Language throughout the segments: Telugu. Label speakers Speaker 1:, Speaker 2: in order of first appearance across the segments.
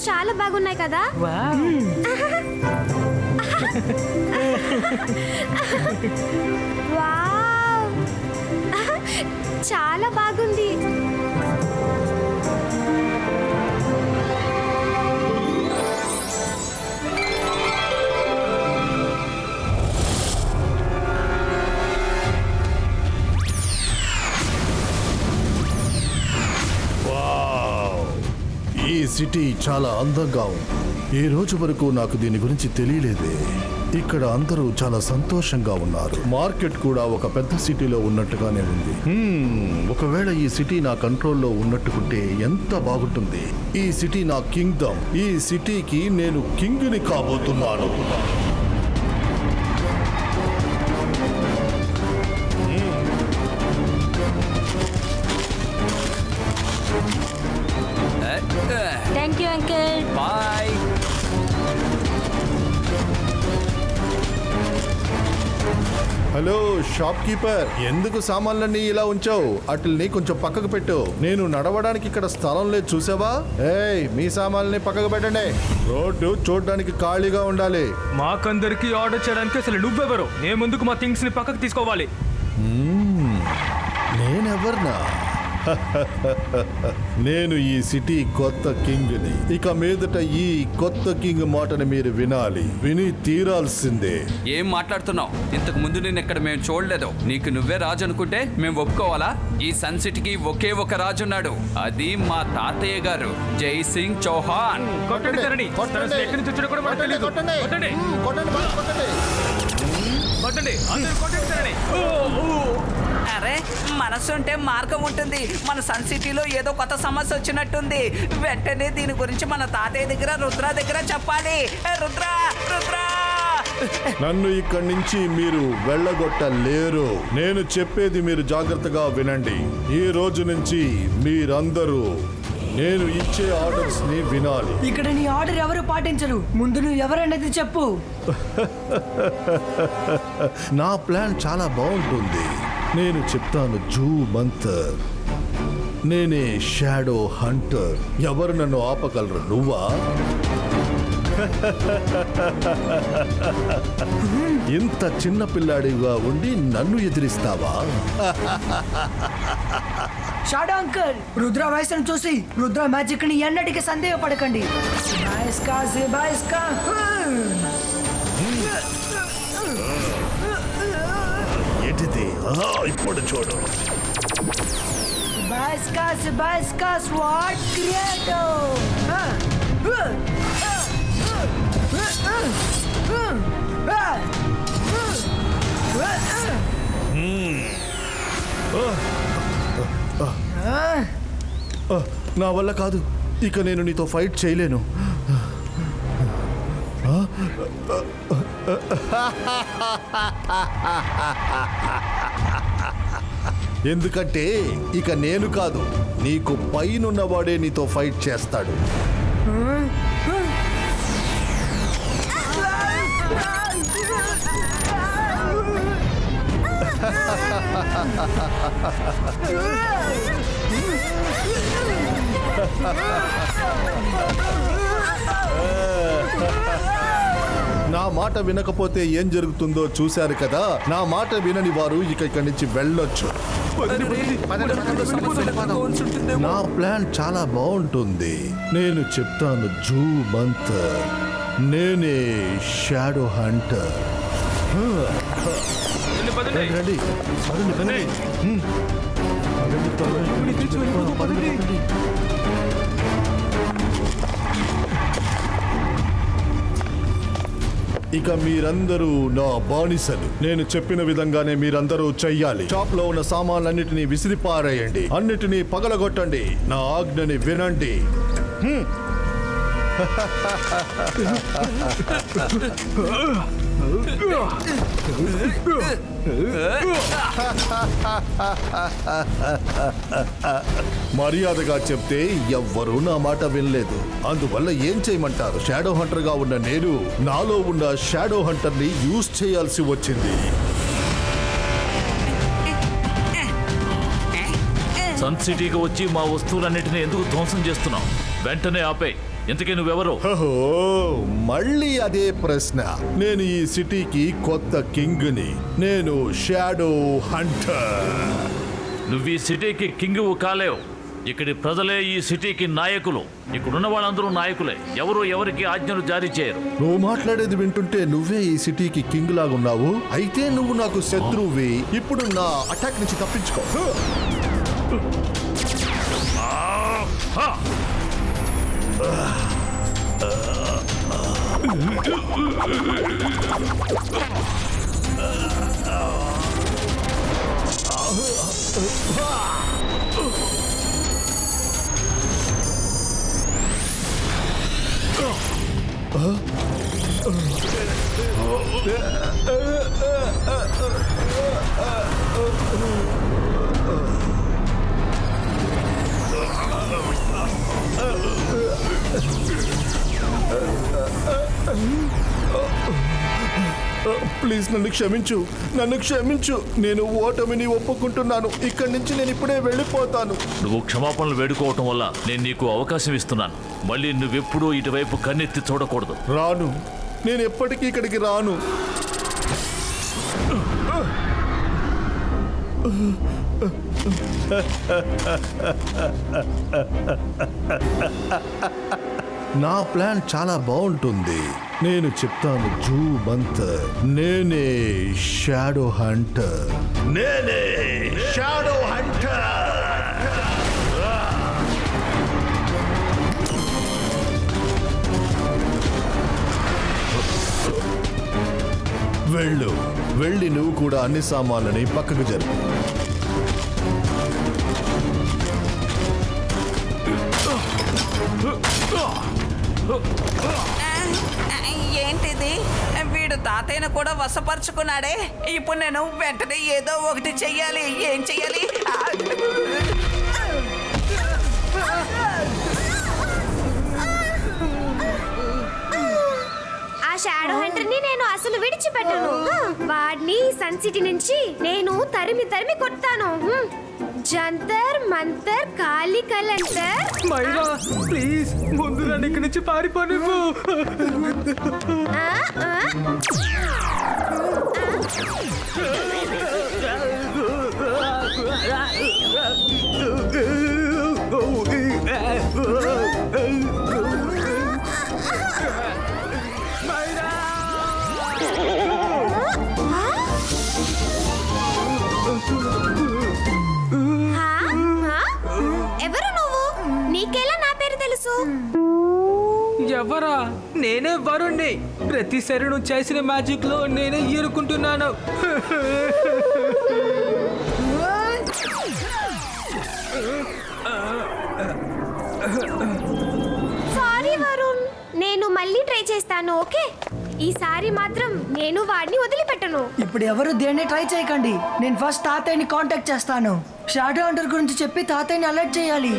Speaker 1: ఐటమ్స్ చాలా బాగున్నాయి కదా? వావ్. చాలా బాగుంది.
Speaker 2: ఈ సిటీ చాలా అందంగా ఉంది. ఈ రోజు వరకు నాకు దీని గురించి తెలియలేదే. ఇక్కడ అందరూ చాలా సంతోషంగా ఉన్నారు. మార్కెట్ కూడా ఒక పెద్ద సిటీలో ఉన్నట్టుగానే ఉంది. ఒకవేళ ఈ సిటీ నా కంట్రోల్లో ఉన్నట్టుకుంటే ఎంత బాగుంటుంది. ఈ సిటీ నా కింగ్డమ్. ఈ సిటీకి నేను కింగ్ని కాబోతున్నాను. షాప్ కీపర్ ఎందుకు సామాన్లన్నీ ఇలా ఉంచావు? అట్లని కొంచెం పక్కకు పెట్టు. నేను నడవడానికి ఇక్కడ స్థలం లేదు చూసావా? ఏయ్ మీ సామాన్లని పక్కకు పెట్టండి. రోడ్డు చూడడానికి ఖాళీగా ఉండాలి.
Speaker 3: మాకందరికి ఆర్డర్ చేయడానికి అసలు నువ్వెవరు? నేను ముందుకు మా థింగ్స్ని పక్కకు తీసుకోవాలి.
Speaker 2: నేనెవర్నా? నేను ఈ సిటీ కొత్త కింగ్ని. ఇక మీదట ఈ కొత్త కింగ్ మాటని మీరు వినాలి. విని తీరాల్సిందే.
Speaker 4: ఏం మాట్లాడుతున్నావు? ఇంతకు ముందు నేను ఇక్కడ మేము చూడలేదు. నీకు నువ్వే రాజు అనుకుంటే మేము ఒప్పుకోవాలా? ఈ సన్ సిటీకి ఒకే ఒక రాజు ఉన్నాడు అది మా తాతయ్య గారు జై సింగ్ చౌహాన్
Speaker 3: కొట్టండి
Speaker 5: అరే మనసుంటే మార్గం ఉంటుంది. మన సన్ సిటీలో ఏదో కొత్త సమస్య వచ్చినట్టుంది. వెంటనే దీని గురించి మన తాతయ్య దగ్గర రుద్ర దగ్గర చెప్పాలి. ఏ, రుద్ర రుద్ర!
Speaker 2: నన్ను ఇక్కడి నుంచి మీరు వెళ్ళగొట్టలేరు. నేను చెప్పేది మీరు జాగ్రత్తగా వినండి. ఈ రోజు నుంచి మీరందరూ నేను ఇచ్చే ఆర్డర్స్ని వినాలి.
Speaker 6: ఇక్కడ నీ ఆర్డర్ ఎవరు పాటించరు? ముందు నువ్వు ఎవరన్నది చెప్పు.
Speaker 2: నా ప్లాన్ చాలా బాగుంటుంది. నేను చెప్తాను జూ మంతర్. నేనే షాడో హంటర్. ఎవరు నన్ను ఆపగలరు? నువ్వా? ఇంత చిన్న పిల్లాడిగా ఉండి నన్ను ఎదిరిస్తావా?
Speaker 6: షాడో అంకుల్ రుద్ర వయసును చూసి రుద్ర మ్యాజిక్ని ఎన్నటికీ సందేహపడకండి.
Speaker 2: ఇప్పుడు చూడు
Speaker 6: బస్కాస్ బస్కాస్ వాట్ క్రియేటో
Speaker 2: నా వల్ల కాదు ఇక నేను నీతో ఫైట్ చేయలేను ఎందుకంటే ఇక నేను కాదు నీకు పైనున్నవాడే నీతో ఫైట్ చేస్తాడు. నా మాట వినకపోతే ఏం జరుగుతుందో చూశారు కదా? నా మాట వినని వారు ఇక ఇక్కడి నుంచి వెళ్ళొచ్చు. నా ప్లాన్ చాలా బాగుంటుంది. నేను చెప్తాను జూ మంత్ నేనే షాడో హంటర్. రండి పదండి, పదండి. హ్మ్. పదండి, ఇక మీరందరూ నా బానిసలు. నేను చెప్పిన విధంగానే మీరందరూ చెయ్యాలి. షాప్లో ఉన్న సామాన్లన్నిటినీ విసిరిపారేయండి అన్నిటినీ పగలగొట్టండి. నా ఆజ్ఞని వినండి. హ్మ్. మర్యాదగా చెప్తే ఎవ్వరూ నా మాట వినలేదు. అందువల్ల ఏం చేయమంటారు? షాడో హంటర్గా ఉన్న నేను నాలో ఉన్న షాడో హంటర్ని యూజ్ చేయాల్సి వచ్చింది.
Speaker 7: సన్ సిటీకి వచ్చి మా వస్తువులన్నిటిని ఎందుకు ధ్వంసం చేస్తున్నాం వెంటనే ఆపే ఇంతకీ నువ్వెవరు?
Speaker 2: ఓహో మళ్ళీ అదే ప్రశ్న. నేను ఈ సిటీకి కొత్త కింగ్ని. నేను షాడో హంటర్.
Speaker 7: నువ్వు ఈ సిటీకి కింగ్ కాలేవు. ఇక్కడి ప్రజలే ఈ సిటీకి నాయకులు. ఇక్కడున్న వాళ్ళందరూ నాయకులే. ఎవరు ఎవరికి ఆజ్ఞలు జారీ చేయరు.
Speaker 2: నువ్వు మాట్లాడేది వింటుంటే నువ్వే ఈ సిటీకి కింగ్ లాగున్నావు అయితే నువ్వు నాకు శత్రువువి ఇప్పుడు నా అటాక్ నుంచి తప్పించుకో. 으아! ప్లీజ్ నన్ను క్షమించు. నన్ను క్షమించు. నేను ఓటమిని ఒప్పుకుంటున్నాను. ఇక్కడి నుంచి నేను ఇప్పుడే వెళ్ళిపోతాను.
Speaker 7: నువ్వు క్షమాపణలు వేడుకోవటం వల్ల నేను నీకు అవకాశం ఇస్తున్నాను. మళ్ళీ నువ్వెప్పుడూ ఇటువైపు కన్నెత్తి చూడకూడదు.
Speaker 2: రాను. నేను ఎప్పటికీ ఇక్కడికి రాను. నా ప్లాన్ చాలా బాగుంటుంది. నేను చెప్తాను జూ బంత్ నేనే షాడో హంటర్. నేనే షాడో హంటర్. వెళ్ళు. వెళ్ళి నువ్వు కూడా అన్ని సామాన్లని పక్కకు జరుపు.
Speaker 5: ఏంటిది? వీడు తాతయ్యను కూడా వశపరుచుకున్నాడే. ఇప్పుడు నేను వెంటనే ఏదో ఒకటి చెయ్యాలి. ఏం చెయ్యాలి? ఆ!
Speaker 1: షాడో హంటర్ని నేను అసలు విడిచిపెట్టను. వాడిని సన్ సిటీ నుంచి నేను తరిమి తరిమి కొడతాను. జంతర్ మంతర్ కాలి కలంతర్
Speaker 3: మైరా ప్లీజ్ ముందు నన్ను ఇక్కడి నుంచి పారిపో నువ్వు
Speaker 1: ఆ, ఆ. హా? ఎవరా?
Speaker 3: నేనే వరుణ్ణి. ప్రతిసారి నువ్వు చేసిన మ్యాజిక్లో నేనే ఈరుకుంటున్నాను.
Speaker 1: సారీ వరుణ్ నేను మళ్ళీ ట్రై చేస్తాను ఓకే? ఈసారి మాత్రం నేను వాడిని వదిలిపెట్టను.
Speaker 6: ఇప్పుడు ఎవరు దేన్ని ట్రై చేయకండి? నేను ఫస్ట్ తాతయ్యని కాంటాక్ట్ చేస్తాను. షాడో హంటర్ గురించి చెప్పి తాతయ్యని అలర్ట్ చేయాలి.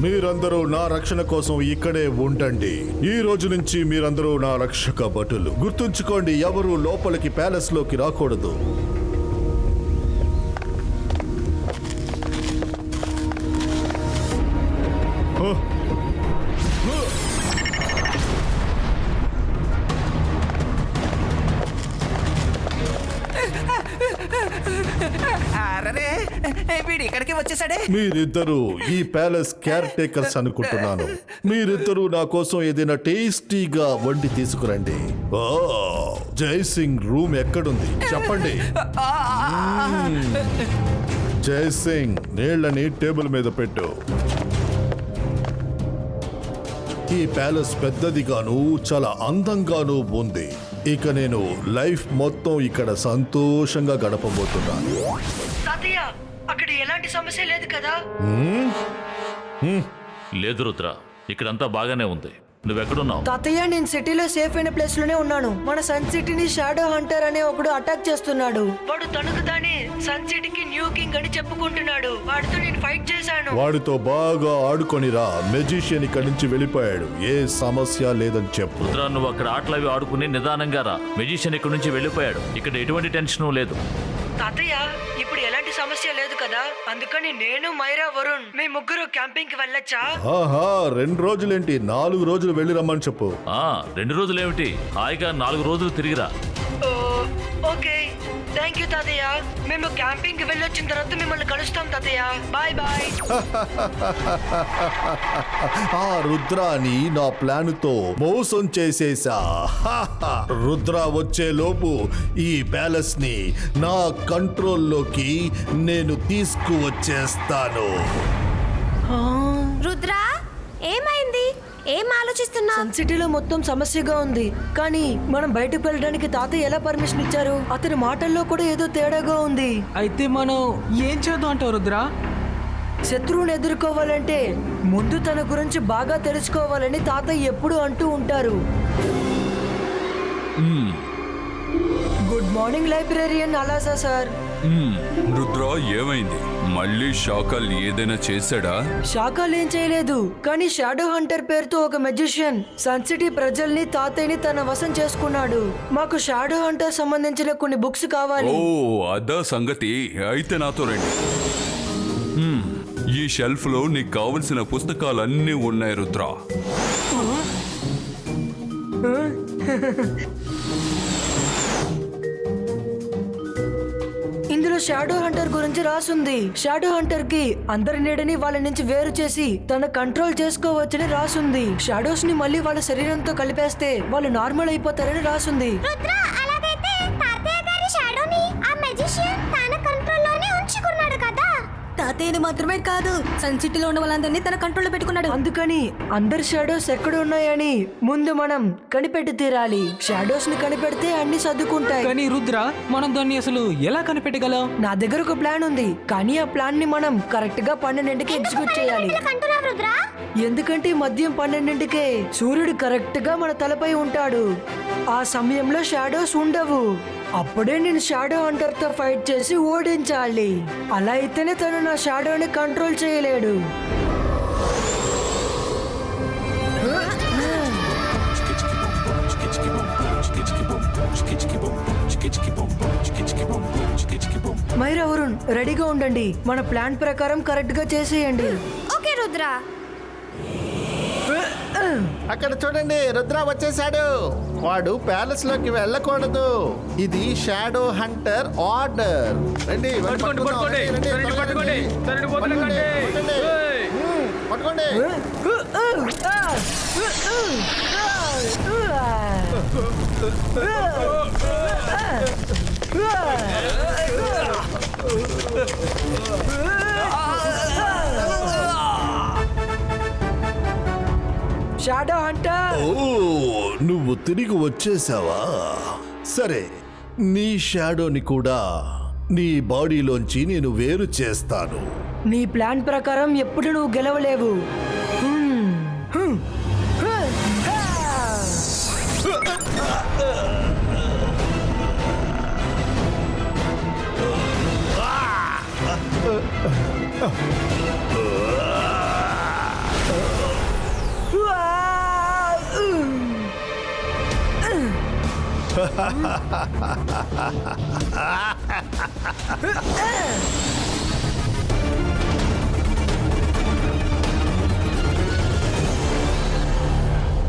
Speaker 2: మీరందరూ నా రక్షణ కోసం ఇక్కడే ఉండండి. ఈ రోజు నుంచి మీరందరూ నా రక్షక భటులు. గుర్తుంచుకోండి ఎవరు లోపలికి ప్యాలెస్లోకి రాకూడదు. మీరిద్దరూ ఈ ప్యాలెస్ కేర్ టేకర్స్ అనుకుంటున్నాను. మీరిద్దరూ నా కోసం ఏదైనా టేస్టీగా వండి తీసుకురండి. ఓ జై సింగ్ రూమ్ ఎక్కడుంది? చెప్పండి. జై సింగ్ నీళ్ళని టేబుల్ మీద పెట్టు. ఈ ప్యాలెస్ పెద్దదిగాను చాలా అందంగాను ఉంది. ఇక నేను లైఫ్ మొత్తం ఇక్కడ సంతోషంగా గడపబోతున్నాను.
Speaker 6: అక్కడ ఎలాంటి సమస్య లేదు కదా.
Speaker 7: లేదు రుద్ర ఇక్కడంతా బాగానే ఉంది. నువ్వెక్కడున్నావు?
Speaker 6: తాతయ్య నేను సిటీలో సేఫ్ అయిన ప్లేస్లోనే ఉన్నాను. మన సన్ సిటీని షాడో హంటర్ అనే ఒకడు అటాక్ చేస్తున్నాడు. వాడు తనకు తానే సన్ సిటీకి న్యూ కింగ్ అని చెప్పుకుంటున్నాడు. వాడితో నేను ఫైట్ చేశాను.
Speaker 2: వాడితో బాగా ఆడుకొనిరా. మెజిషియన్ ఇక్కడి నుంచి వెళ్ళిపోయాడు. ఏ సమస్య లేదని చెప్పు.
Speaker 7: రుద్ర నువ్వు అక్కడ ఆటలవి ఆడుకుని నిదానంగా రా. మెజిషియన్ ఇక్కడ నుంచి వెళ్ళిపోయాడు. ఇక్కడ ఎటువంటి టెన్షన్ లేదు.
Speaker 6: తాతయ్య ఇప్పుడు ఎలాంటి సమస్య లేదు కదా. అందుకని నేను మైరా వరుణ్ మీ ముగ్గురు క్యాంపింగ్కి వెళ్ళొచ్చా?
Speaker 2: ఆహా రెండు రోజులేంటి? నాలుగు రోజులు వెళ్ళి రమ్మని చెప్పు.
Speaker 7: ఆ రెండు రోజులు ఏమిటి హాయిగా నాలుగు రోజులు తిరిగిరా.
Speaker 6: ఓ, ఓకే. థ్యాంక్ యూ తాతయ్య మేము క్యాంపింగ్కి వెళ్ళొచ్చిన తర్వాత మిమ్మల్ని కలుస్తాం తాతయ్య బాయ్ బాయ్
Speaker 2: ఆ రుద్రాని నా ప్లాన్తో మోసం చేసేసా. రుద్ర వచ్చే లోపు ఈ ప్యాలెస్ని నా కంట్రోల్లోకి నేను తీసుకువచ్చేస్తాను.
Speaker 1: రుద్రా ఏమైంది? ఏం ఆలోచిస్తున్నావు?
Speaker 6: సన్ సిటీలో మొత్తం సమస్యగా ఉంది. కానీ మనం బయటకు వెళ్ళడానికి తాతయ్య ఎలా పర్మిషన్ ఇచ్చారు? అతని మాటల్లో కూడా ఏదో తేడాగా ఉంది.
Speaker 8: అయితే మనం ఏం చేద్దాం అంటావు రుద్రా?
Speaker 6: శత్రువుని ఎదుర్కోవాలంటే ముందు తన గురించి బాగా తెలుసుకోవాలని తాతయ్య ఎప్పుడు అంటూ ఉంటారు. గుడ్ మార్నింగ్ లైబ్రేరియన్ అలాసా సార్.
Speaker 4: రుద్ర ఏమైంది? మళ్ళీ షాకల్ ఏదైనా చేశాడా?
Speaker 6: శాఖలు ఏం చేయలేదు. కానీ షాడో హంటర్ పేరుతో ఒక మెజిషియన్ సన్ సిటీ ప్రజల్ని తాతయ్యని తన వశం చేసుకున్నాడు. మాకు షాడో హంటర్ సంబంధించిన కొన్ని బుక్స్ కావాలి.
Speaker 4: ఓ అదా సంగతి. అయితే నాతో రండి. హ్మ్, ఈ షెల్ఫ్లో నీకు కావలసిన పుస్తకాలన్నీ ఉన్నాయి రుద్ర.
Speaker 6: ఇందులో షాడో హంటర్ గురించి రాసుంది. షాడో హంటర్కి అందరి నీడని వాళ్ళ నుంచి వేరు చేసి తన కంట్రోల్ చేసుకోవచ్చని రాసుంది. షాడోస్ని మళ్ళీ వాళ్ళ శరీరంతో కలిపేస్తే వాళ్ళు నార్మల్ అయిపోతారని రాసుంది.
Speaker 9: తాతయ్యని మాత్రమే కాదు సన్ సిటీలో ఉన్న వాళ్ళందరినీ తన కంట్రోల్లో పెట్టుకున్నాడు.
Speaker 6: అందుకని అందరి షాడోస్ ఎక్కడ ఉన్నాయని ముందు మనం కనిపెట్టి తీరాలి. షాడోస్ని కనిపెడితే అన్ని సర్దుకుంటాయి.
Speaker 8: కానీ రుద్ర మనం దాన్ని అసలు ఎలా కనిపెట్టగలం?
Speaker 6: నా దగ్గర ఒక ప్లాన్ ఉంది. కానీ ఆ ప్లాన్ని మనం కరెక్ట్గా పన్నెండింటికి ఎగ్జిక్యూట్ చేయాలి. ఎందుకంటే మద్యం పన్నెండింటికే సూర్యుడు కరెక్ట్గా మన తలపై ఉంటాడు. ఆ సమయంలో షాడోస్ ఉండవు. అప్పుడే నేను షాడో హంటర్తో ఫైట్ చేసి ఓడించాలి. అలా అయితేనే తను నా షాడోని కంట్రోల్ చేయలేడు. మైరా వరుణ్ రెడీగా ఉండండి. మన ప్లాన్ ప్రకారం కరెక్ట్గా చేసేయండి.
Speaker 1: ఓకే రుద్ర.
Speaker 10: అక్కడ చూడండి రుద్ర వచ్చేసాడు వాడు ప్యాలెస్లోకి వెళ్ళకూడదు. ఇది షాడో హంటర్ ఆర్డర్ రండి
Speaker 3: పట్టుకోండి,
Speaker 10: పట్టుకుందాం. రండి,
Speaker 3: రండి.
Speaker 6: షాడో హంటర్
Speaker 2: ఓ నువ్వు తిరిగి వచ్చేసావా సరే నీ షాడోని కూడా నీ బాడీలోంచి నేను వేరు చేస్తాను
Speaker 6: నీ ప్లాన్ ప్రకారం ఎప్పుడు నువ్వు గెలవలేవు హ్మ్.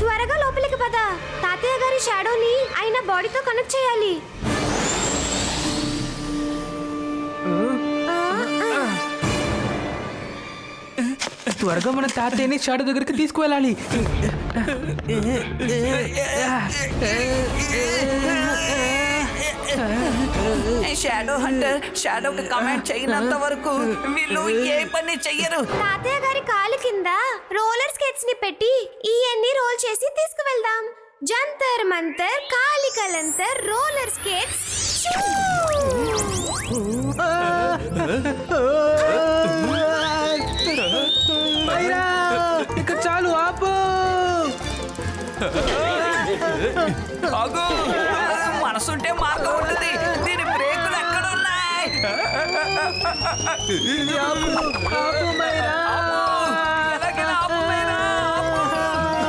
Speaker 1: త్వరగా లోపలికి పద. తాతయ్య గారి షాడోని ఆయన బాడీతో కనెక్ట్ చేయాలి.
Speaker 8: త్వరగా మన తాతయ్యని షాడో దగ్గరికి తీసుకువెళ్ళాలి.
Speaker 5: షాడో హంటర్ షాడోకి కమెంట్ చేయనంత వరకు వీళ్ళు ఏ పని చెయ్యరు.
Speaker 1: తాతయ్య గారి కాలు కింద రోలర్ స్కేట్స్ని పెట్టి ఇవన్నీ రోల్ చేసి తీసుకువెళ్దాం. జంతర్ మంతర్ కాలికలంతర్ రోలర్ స్కేట్స్.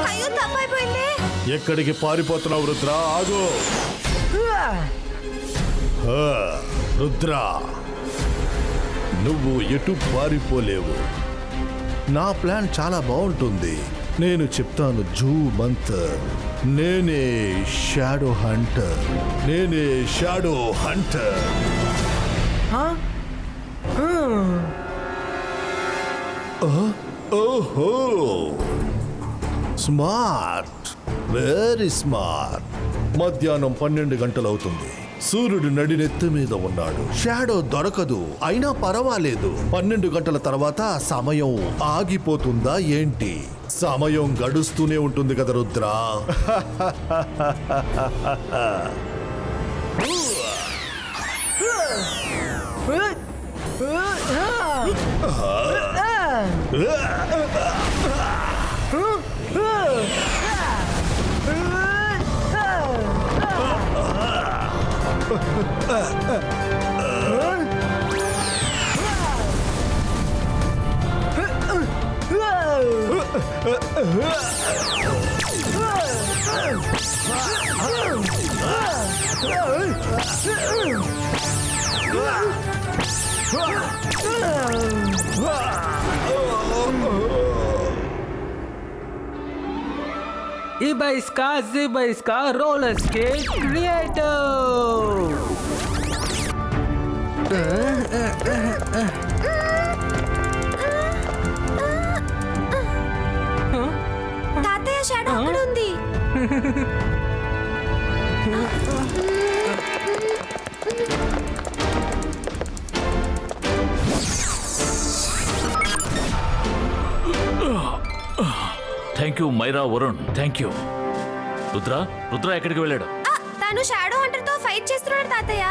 Speaker 1: అయ్యో తప్పైపోయింది
Speaker 2: ఎక్కడికి పారిపోతున్నావు రుద్ర? ఆగు. హ రుద్ర. నువ్వు ఎటు పారిపోలేవు. నా ప్లాన్ చాలా బాగుంటుంది. నేను చెప్తాను జూ మంతర్ నేనే షాడో హంటర్. నేనే షాడో హంటర్. ఓహో స్మార్ట్ వెరీ స్మార్ట్ మధ్యాహ్నం పన్నెండు గంటలవుతుంది. సూర్యుడు నడినెత్తి మీద ఉన్నాడు. షాడో దొరకదు. అయినా పర్వాలేదు. పన్నెండు గంటల తర్వాత సమయం ఆగిపోతుందా ఏంటి? సమయం గడుస్తూనే ఉంటుంది కదా Rudra? Ah!
Speaker 8: Ibaiska, Zibaiska, roller skate creator.
Speaker 1: తాతయ్య షాడో అక్కడ ఉంది
Speaker 7: thank you Maira Varun. Thank you. Rudra Rudra ఎక్కడికి వెళ్ళాడు?
Speaker 1: తను షాడో హంటర్తో ఫైట్ చేస్తున్నాడు తాతయ్య.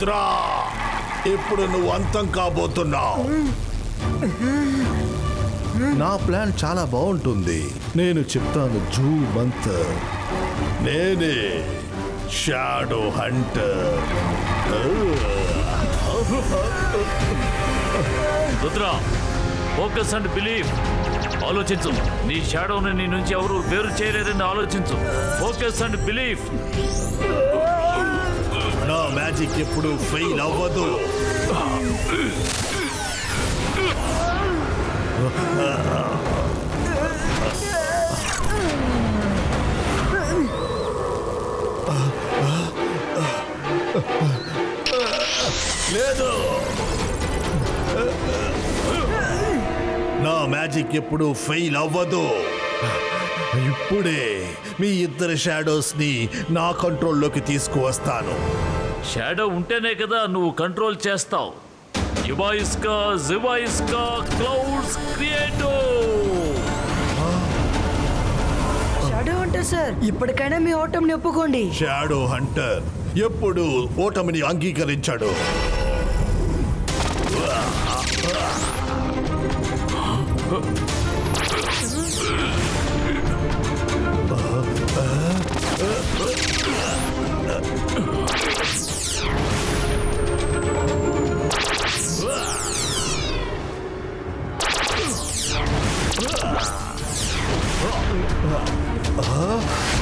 Speaker 2: రుద్ర ఇప్పుడు నువ్వు అంతం కాబోతున్నావు. నా ప్లాన్ చాలా బాగుంటుంది. నేను చెప్తాను జూ మంతర్. నేనే shadow hunter.
Speaker 7: Rudra focus and believe. ఆలోచించు. నీ షాడోని నీ నుంచి ఎవరు వేరు చేయలేరని ఆలోచించు. Focus and believe.
Speaker 2: మ్యాజిక్ ఎప్పుడు ఫెయిల్ అవ్వదు. లేదు. నా మ్యాజిక్ ఎప్పుడు ఫెయిల్ అవ్వదు. ఇప్పుడే మీ ఇద్దరు షాడోస్ని నా కంట్రోల్లోకి తీసుకువస్తాను.
Speaker 7: షాడో ఉంటేనే కదా నువ్వు కంట్రోల్ చేస్తావు. జివాయిస్కా జివాయిస్కా clouds creator
Speaker 6: shadow hunter sir ఇప్పటికైనా మీ ఓటమిని ఒప్పుకోండి.
Speaker 2: షాడో హంటర్ ఎప్పుడు ఓటమిని అంగీకరించాడు.
Speaker 6: Uh-oh.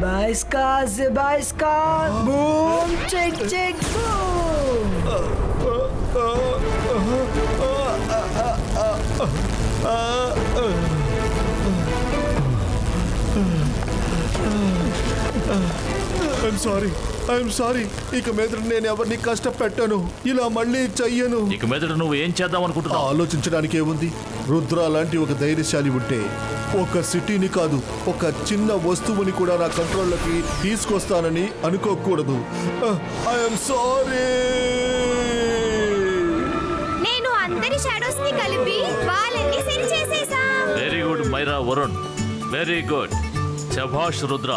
Speaker 6: Bicycle, bicycle, boom, chick, chick, boom.
Speaker 2: I'm sorry I'm sorry ఇక మీద నేను ఎవరిని కష్టపెట్టాను. ఇలా మళ్ళీ చెయ్యను.
Speaker 7: ఇక మీదట నువ్వు ఏం చేద్దాం అనుకుంటున్నావు?
Speaker 2: ఆలోచించడానికి ఏముంది? రుద్ర లాంటి ఒక ధైర్యశాలి ఉంటే ఒక సిటీని కాదు ఒక చిన్న వస్తువుని కూడా నా కంట్రోల్లోకి తీసుకొస్తానని అనుకోకూడదు. ఐఎమ్ సారీ
Speaker 1: అందరి షాడోస్ని కలిపి వాళ్ళని సరి చేసేసాం.
Speaker 7: Very good Maira Varun very good శభాష్ రుద్ర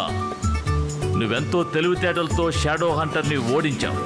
Speaker 7: నువ్వెంతో తెలివితేటలతో షాడో హంటర్ని ఓడించావు.